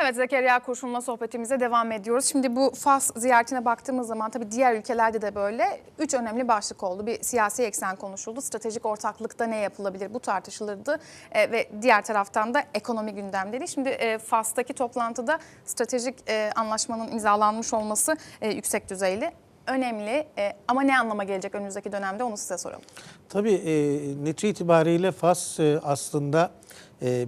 Evet Zekeriya Kurşun'la sohbetimize devam ediyoruz. Şimdi bu Fas ziyaretine baktığımız zaman tabii diğer ülkelerde de böyle üç önemli başlık oldu. Bir siyasi eksen konuşuldu. Stratejik ortaklıkta ne yapılabilir bu tartışılırdı. E, ve diğer taraftan da ekonomi gündemdeydi. Şimdi e, Fas'taki toplantıda stratejik e, anlaşmanın imzalanmış olması e, yüksek düzeyli. Önemli E, ama ne anlama gelecek önümüzdeki dönemde onu size soralım. Tabii e, netice itibariyle Fas e, aslında e,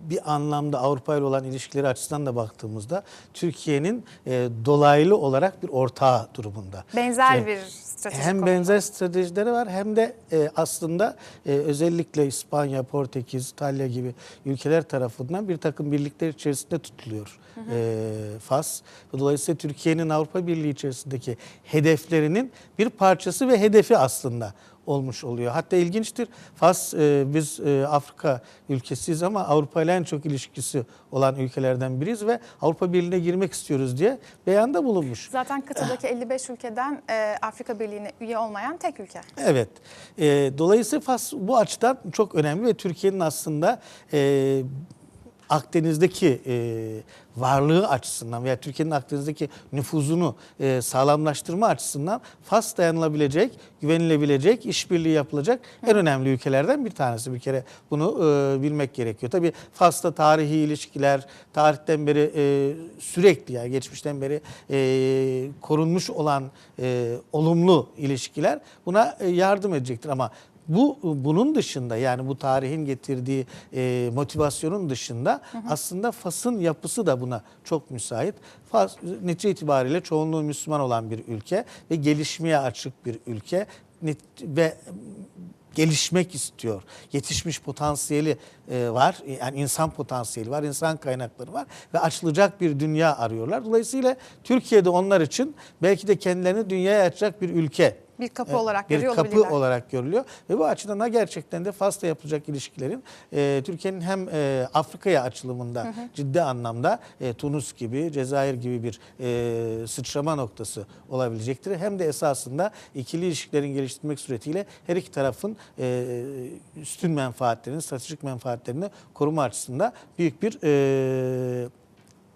bir anlamda Avrupa ile olan ilişkileri açısından da baktığımızda Türkiye'nin e, dolaylı olarak bir ortağı durumunda. Benzer Şey, bir stratejik hem konumda. benzer stratejileri var hem de e, aslında e, özellikle İspanya, Portekiz, İtalya gibi ülkeler tarafından bir takım birlikler içerisinde tutuluyor e, Fas. Dolayısıyla Türkiye'nin Avrupa Birliği içerisindeki hedeflerinin bir parçası ve hedefi aslında olmuş oluyor. Hatta ilginçtir Fas e, biz e, Afrika ülkesiyiz ama Avrupa ile en çok ilişkisi olan ülkelerden biriyiz ve Avrupa Birliği'ne girmek istiyoruz diye beyanda bulunmuş. Zaten kıtadaki 55 ülkeden e, Afrika Birliği'ne üye olmayan tek ülke. Evet. E, dolayısıyla Fas bu açıdan çok önemli ve Türkiye'nin aslında e, Akdeniz'deki e, varlığı açısından veya Türkiye'nin Akdeniz'deki nüfuzunu e, sağlamlaştırma açısından Fas dayanılabilecek, güvenilebilecek, işbirliği yapılacak en önemli ülkelerden bir tanesi. Bir kere bunu e, bilmek gerekiyor. Tabii Fas'ta tarihi ilişkiler, tarihten beri e, sürekli yani geçmişten beri e, korunmuş olan e, olumlu ilişkiler buna e, yardım edecektir ama bu bunun dışında yani bu tarihin getirdiği e, motivasyonun dışında aslında Fas'ın yapısı da buna çok müsait. Fas netice itibariyle çoğunluğu Müslüman olan bir ülke ve gelişmeye açık bir ülke ve gelişmek istiyor. Yetişmiş potansiyeli e, var. Yani insan potansiyeli var, insan kaynakları var ve açılacak bir dünya arıyorlar. Dolayısıyla Türkiye'de onlar için belki de kendilerini dünyaya açacak bir ülke Bir kapı olarak bir görüyor kapı olabilirler. olarak görülüyor ve bu açıdan da gerçekten de Fas'ta yapılacak ilişkilerin e, Türkiye'nin hem e, Afrika'ya açılımında ciddi anlamda e, Tunus gibi, Cezayir gibi bir e, sıçrama noktası olabilecektir. Hem de esasında ikili ilişkilerin geliştirmek suretiyle her iki tarafın e, üstün menfaatlerini, stratejik menfaatlerini koruma açısından büyük bir e,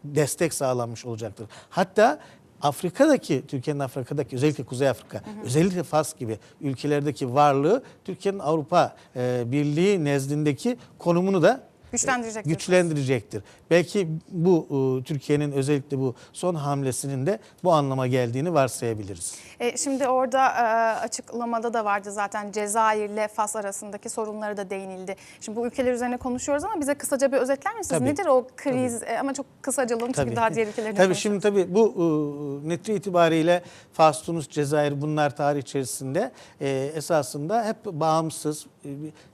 destek sağlanmış olacaktır. Hatta Afrika'daki, Türkiye'nin Afrika'daki özellikle Kuzey Afrika, özellikle Fas gibi ülkelerdeki varlığı Türkiye'nin Avrupa e, Birliği nezdindeki konumunu da Güçlendirecektir. güçlendirecektir. Belki bu e, Türkiye'nin özellikle bu son hamlesinin de bu anlama geldiğini varsayabiliriz. E, şimdi orada e, açıklamada da vardı zaten Cezayir ile Fas arasındaki sorunları da değinildi. Şimdi bu ülkeler üzerine konuşuyoruz ama bize kısaca bir özetler misiniz? Tabii. Nedir o kriz? E, ama çok kısaca alalım çünkü daha diğer ülkelerine Tabii şimdi tabii bu e, netice itibariyle Fas, Tunus, Cezayir bunlar tarih içerisinde e, esasında hep bağımsız, e,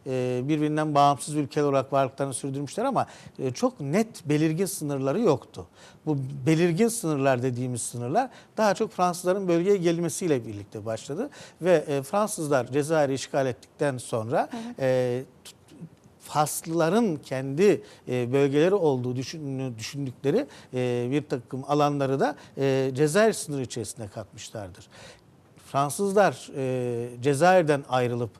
e, birbirinden bağımsız ülkeler olarak varlıklarını sürdürmüşler ama e, çok net belirgin sınırları yoktu. Bu belirgin sınırlar dediğimiz sınırlar daha çok Fransızların bölgeye gelmesiyle birlikte başladı ve e, Fransızlar Cezayir'i işgal ettikten sonra e, tut- Faslıların kendi e, bölgeleri olduğu düşün- düşündükleri bir takım alanları da Cezayir sınırı içerisine katmışlardır. Fransızlar Cezayir'den ayrılıp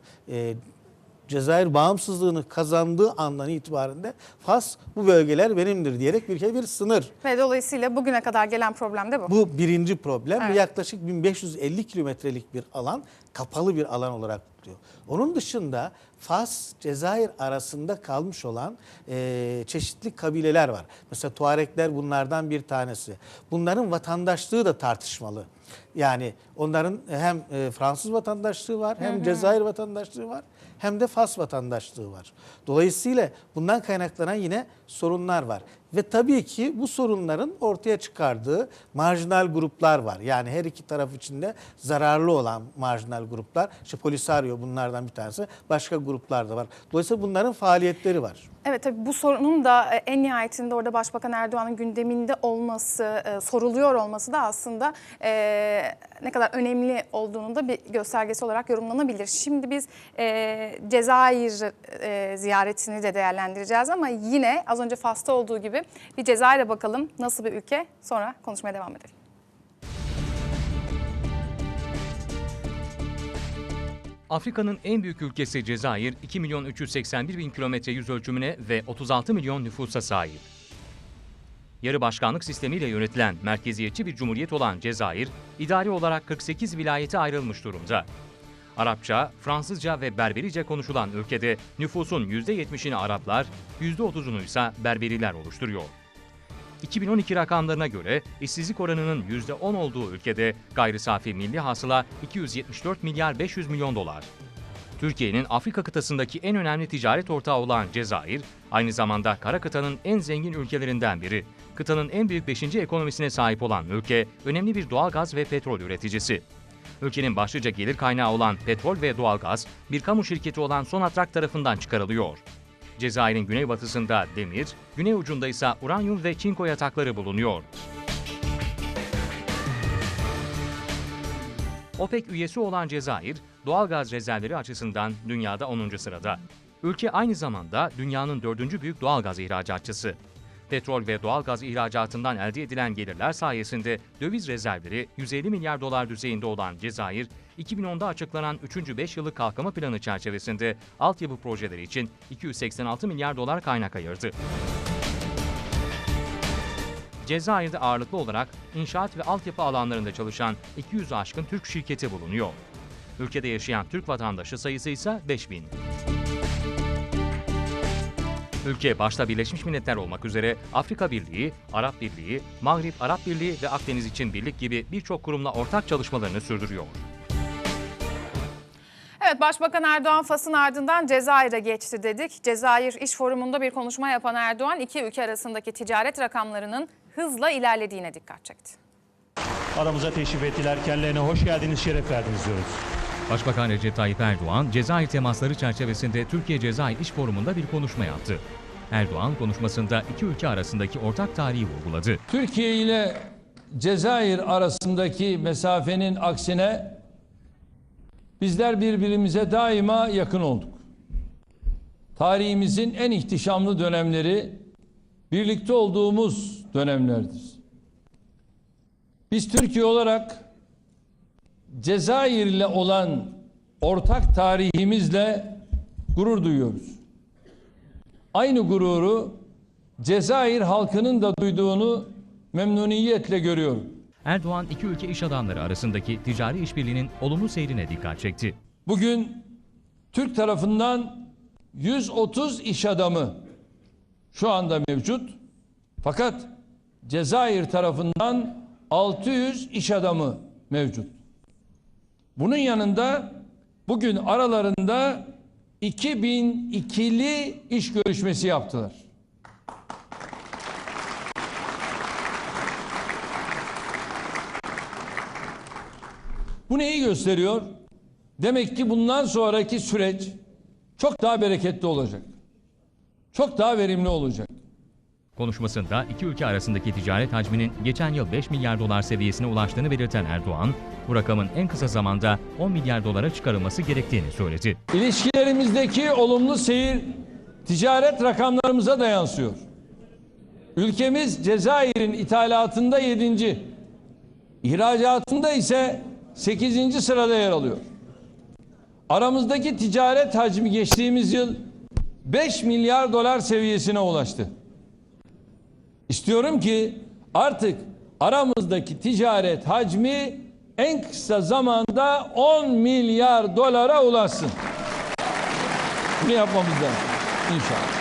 Cezayir bağımsızlığını kazandığı andan itibaren de Fas bu bölgeler benimdir diyerek bir kere bir sınır Ve dolayısıyla bugüne kadar gelen problem de bu. bu birinci problem. Evet. Yaklaşık 1550 kilometrelik bir alan, kapalı bir alan olarak diyor. Onun dışında Fas, Cezayir arasında kalmış olan e, çeşitli kabileler var. Mesela Tuarekler bunlardan bir tanesi. Bunların vatandaşlığı da tartışmalı. Yani onların hem e, Fransız vatandaşlığı var, hem Cezayir vatandaşlığı var, hem de Fas vatandaşlığı var. Dolayısıyla bundan kaynaklanan yine sorunlar var. Ve tabii ki bu sorunların ortaya çıkardığı marjinal gruplar var. Yani her iki taraf içinde zararlı olan marjinal gruplar. İşte Polisario bunlardan bir tanesi. Başka gruplar da var. Dolayısıyla bunların faaliyetleri var. Evet tabii bu sorunun da e, en nihayetinde orada Başbakan Erdoğan'ın gündeminde olması, e, soruluyor olması da aslında e, ne kadar önemli olduğunu da bir göstergesi olarak yorumlanabilir. Şimdi biz Cezayir ziyaretini de değerlendireceğiz ama yine az önce Fas'ta olduğu gibi bir Cezayir'e bakalım nasıl bir ülke sonra konuşmaya devam edelim. Afrika'nın en büyük ülkesi Cezayir, 2 milyon 381 bin kilometre yüz ölçümüne ve 36 milyon nüfusa sahip. Yarı başkanlık sistemiyle yönetilen merkeziyetçi bir cumhuriyet olan Cezayir, idari olarak 48 vilayete ayrılmış durumda. Arapça, Fransızca ve Berberice konuşulan ülkede nüfusun %70'ini Araplar, %30'unu ise Berberiler oluşturuyor. 2012 rakamlarına göre işsizlik oranının %10 olduğu ülkede gayri safi milli hasıla 274 milyar 500 milyon dolar. Türkiye'nin Afrika kıtasındaki en önemli ticaret ortağı olan Cezayir, aynı zamanda kara kıtanın en zengin ülkelerinden biri. Kıtanın en büyük 5. ekonomisine sahip olan ülke, önemli bir doğal gaz ve petrol üreticisi. Ülkenin başlıca gelir kaynağı olan petrol ve doğalgaz, bir kamu şirketi olan Sonatrak tarafından çıkarılıyor. Cezayir'in güneybatısında demir, güney ucunda ise uranyum ve çinko yatakları bulunuyor. OPEC üyesi olan Cezayir, doğalgaz rezervleri açısından dünyada 10. sırada. Ülke aynı zamanda dünyanın 4. büyük doğalgaz ihracatçısı. Petrol ve doğalgaz ihracatından elde edilen gelirler sayesinde döviz rezervleri 150 milyar dolar düzeyinde olan Cezayir, 2010'da açıklanan 3. 5 yıllık kalkınma planı çerçevesinde altyapı projeleri için 286 milyar dolar kaynak ayırdı. Cezayir'de ağırlıklı olarak inşaat ve altyapı alanlarında çalışan 200 aşkın Türk şirketi bulunuyor. Ülkede yaşayan Türk vatandaşı sayısı ise 5000. Ülke başta Birleşmiş Milletler olmak üzere Afrika Birliği, Arap Birliği, Mağrip Arap Birliği ve Akdeniz için Birlik gibi birçok kurumla ortak çalışmalarını sürdürüyor. Evet Başbakan Erdoğan Fas'ın ardından Cezayir'e geçti dedik. Cezayir İş Forumu'nda bir konuşma yapan Erdoğan iki ülke arasındaki ticaret rakamlarının hızla ilerlediğine dikkat çekti. Aramıza teşrif ettiler. Kendilerine hoş geldiniz, şeref verdiniz diyoruz. Başbakan Recep Tayyip Erdoğan, Cezayir temasları çerçevesinde Türkiye-Cezayir İş Forumu'nda bir konuşma yaptı. Erdoğan konuşmasında iki ülke arasındaki ortak tarihi vurguladı. Türkiye ile Cezayir arasındaki mesafenin aksine bizler birbirimize daima yakın olduk. Tarihimizin en ihtişamlı dönemleri birlikte olduğumuz dönemlerdir. Biz Türkiye olarak Cezayir ile olan ortak tarihimizle gurur duyuyoruz. Aynı gururu Cezayir halkının da duyduğunu memnuniyetle görüyorum. Erdoğan iki ülke iş adamları arasındaki ticari işbirliğinin olumlu seyrine dikkat çekti. Bugün Türk tarafından 130 iş adamı şu anda mevcut. Fakat Cezayir tarafından 600 iş adamı mevcut. Bunun yanında bugün aralarında 2000 ikili iş görüşmesi yaptılar. Bu neyi gösteriyor? Demek ki bundan sonraki süreç çok daha bereketli olacak. Çok daha verimli olacak. Konuşmasında iki ülke arasındaki ticaret hacminin geçen yıl 5 milyar dolar seviyesine ulaştığını belirten Erdoğan, bu rakamın en kısa zamanda 10 milyar dolara çıkarılması gerektiğini söyledi. İlişkilerimizdeki olumlu seyir ticaret rakamlarımıza da yansıyor. Ülkemiz Cezayir'in ithalatında 7. ihracatında ise 8. sırada yer alıyor. Aramızdaki ticaret hacmi geçtiğimiz yıl 5 milyar dolar seviyesine ulaştı. İstiyorum ki artık aramızdaki ticaret hacmi en kısa zamanda 10 milyar dolara ulaşsın. Bunu yapmamız lazım inşallah.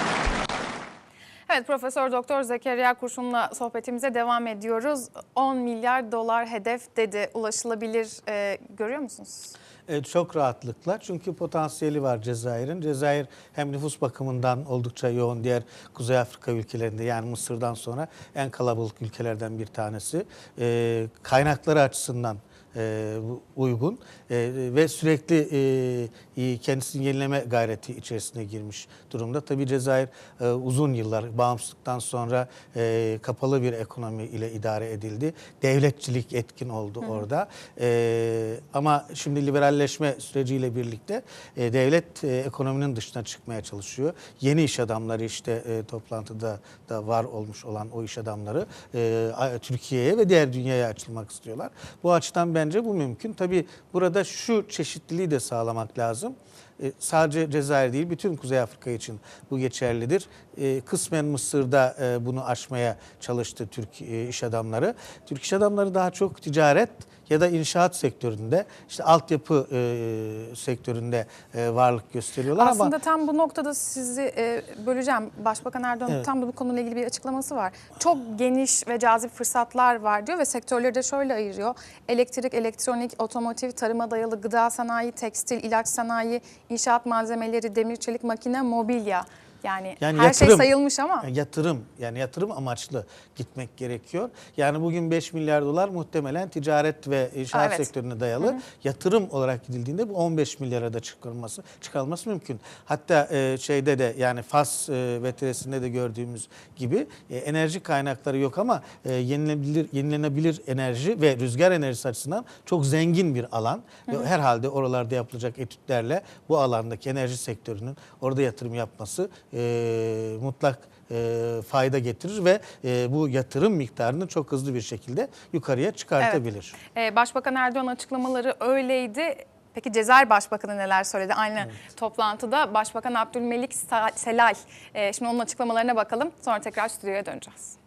Evet Profesör Doktor Zekeriya Kurşun'la sohbetimize devam ediyoruz. 10 milyar dolar hedef dedi. Ulaşılabilir e, görüyor musunuz? Evet, çok rahatlıkla çünkü potansiyeli var Cezayir'in. Cezayir hem nüfus bakımından oldukça yoğun diğer Kuzey Afrika ülkelerinde yani Mısır'dan sonra en kalabalık ülkelerden bir tanesi. Ee, kaynakları açısından e, uygun e, ve sürekli e, kendisini yenileme gayreti içerisine girmiş durumda. Tabii Cezayir e, uzun yıllar bağımsızlıktan sonra e, kapalı bir ekonomi ile idare edildi. Devletçilik etkin oldu orada. E, ama şimdi liberalleşme süreciyle birlikte e, devlet e, ekonominin dışına çıkmaya çalışıyor. Yeni iş adamları işte e, toplantıda da var olmuş olan o iş adamları e, Türkiye'ye ve diğer dünyaya açılmak istiyorlar. Bu açıdan bence bu mümkün. Tabii burada şu çeşitliliği de sağlamak lazım. e, sadece Cezayir değil bütün Kuzey Afrika için bu geçerlidir. E, kısmen Mısır'da e, bunu aşmaya çalıştı Türk e, iş adamları. Türk iş adamları daha çok ticaret ya da inşaat sektöründe, işte altyapı e, sektöründe e, varlık gösteriyorlar Aslında ama tam bu noktada sizi e, böleceğim. Başbakan Erdoğan'ın Evet. tam da bu konuyla ilgili bir açıklaması var. Çok geniş ve cazip fırsatlar var diyor ve sektörleri de şöyle ayırıyor. Elektrik, elektronik, otomotiv, tarıma dayalı gıda sanayi, tekstil, ilaç sanayi, inşaat malzemeleri, demir, çelik, makine, mobilya. Yani, Yani her şey yatırım. sayılmış ama. Yatırım yani yatırım amaçlı gitmek gerekiyor. Yani bugün 5 milyar dolar muhtemelen ticaret ve inşaat Aa, evet. sektörüne dayalı. Yatırım olarak gidildiğinde bu 15 milyara da çıkarılması çıkarılması mümkün. Hatta e, şeyde de yani Fas e, veteresinde de gördüğümüz gibi e, enerji kaynakları yok ama e, yenilebilir yenilenebilir enerji ve rüzgar enerjisi açısından çok zengin bir alan. Ve herhalde oralarda yapılacak etütlerle bu alandaki enerji sektörünün orada yatırım yapması e, mutlak e, fayda getirir ve e, bu yatırım miktarını çok hızlı bir şekilde yukarıya çıkartabilir. Ee, Başbakan Erdoğan açıklamaları öyleydi. Peki Cezayir Başbakanı neler söyledi? Aynı toplantıda Başbakan Abdülmelik Selal. Ee, şimdi onun açıklamalarına bakalım. Sonra tekrar stüdyoya döneceğiz.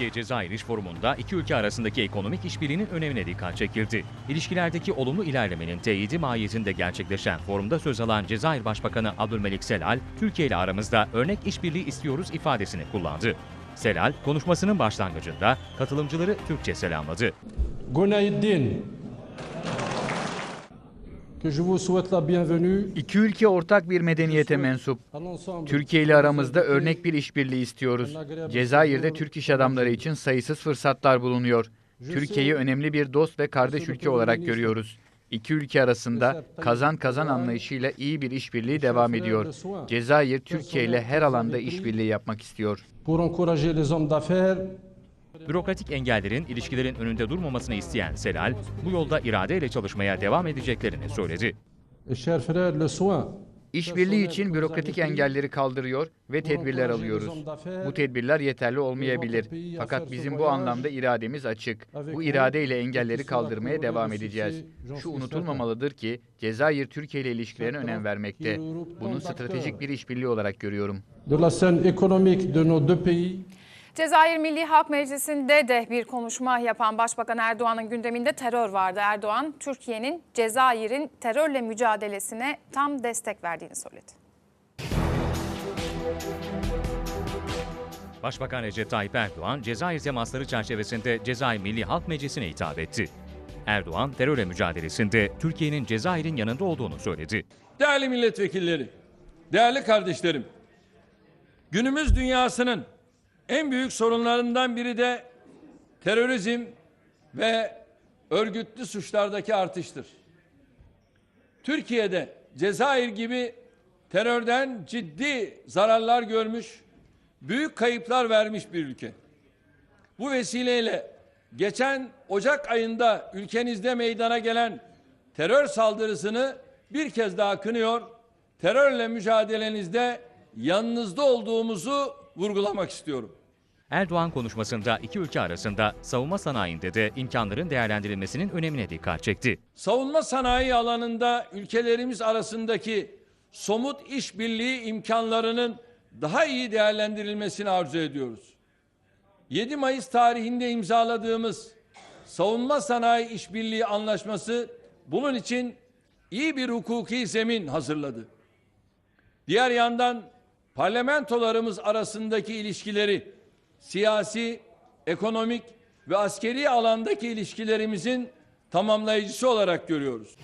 Türkiye-Cezayir İş Forumu'nda iki ülke arasındaki ekonomik işbirliğinin önemine dikkat çekildi. İlişkilerdeki olumlu ilerlemenin teyidi mahiyetinde gerçekleşen forumda söz alan Cezayir Başbakanı Abdülmelik Selal, Türkiye ile aramızda örnek işbirliği istiyoruz ifadesini kullandı. Selal, konuşmasının başlangıcında katılımcıları Türkçe selamladı. Gonayiddin. İki ülke ortak bir medeniyete mensup. Türkiye ile aramızda örnek bir işbirliği istiyoruz. Cezayir'de Türk iş adamları için sayısız fırsatlar bulunuyor. Türkiye'yi önemli bir dost ve kardeş ülke olarak görüyoruz. İki ülke arasında kazan kazan anlayışıyla iyi bir işbirliği devam ediyor. Cezayir Türkiye ile her alanda işbirliği yapmak istiyor. Pour encourager les hommes d'affaires Bürokratik engellerin ilişkilerin önünde durmamasını isteyen Selal, bu yolda iradeyle çalışmaya devam edeceklerini söyledi. İşbirliği için bürokratik engelleri kaldırıyor ve tedbirler alıyoruz. Bu tedbirler yeterli olmayabilir. Fakat bizim bu anlamda irademiz açık. Bu iradeyle engelleri kaldırmaya devam edeceğiz. Şu unutulmamalıdır ki Cezayir Türkiye ile ilişkilerine önem vermekte. Bunu stratejik bir işbirliği olarak görüyorum. Cezayir Milli Halk Meclisi'nde de bir konuşma yapan Başbakan Erdoğan'ın gündeminde terör vardı. Erdoğan, Türkiye'nin Cezayir'in terörle mücadelesine tam destek verdiğini söyledi. Başbakan Recep Tayyip Erdoğan, Cezayir temasları çerçevesinde Cezayir Milli Halk Meclisi'ne hitap etti. Erdoğan, terörle mücadelesinde Türkiye'nin Cezayir'in yanında olduğunu söyledi. Değerli milletvekilleri, değerli kardeşlerim. Günümüz dünyasının en büyük sorunlarından biri de terörizm ve örgütlü suçlardaki artıştır. Türkiye'de Cezayir gibi terörden ciddi zararlar görmüş, büyük kayıplar vermiş bir ülke. Bu vesileyle geçen Ocak ayında ülkenizde meydana gelen terör saldırısını bir kez daha kınıyor, terörle mücadelenizde yanınızda olduğumuzu vurgulamak istiyorum. Erdoğan konuşmasında iki ülke arasında savunma sanayinde de imkanların değerlendirilmesinin önemine dikkat çekti. Savunma sanayi alanında ülkelerimiz arasındaki somut işbirliği imkanlarının daha iyi değerlendirilmesini arzu ediyoruz. 7 Mayıs tarihinde imzaladığımız Savunma Sanayi İşbirliği Anlaşması bunun için iyi bir hukuki zemin hazırladı. Diğer yandan parlamentolarımız arasındaki ilişkileri siyasi, ekonomik ve askeri alandaki ilişkilerimizin tamamlayıcısı olarak görüyoruz.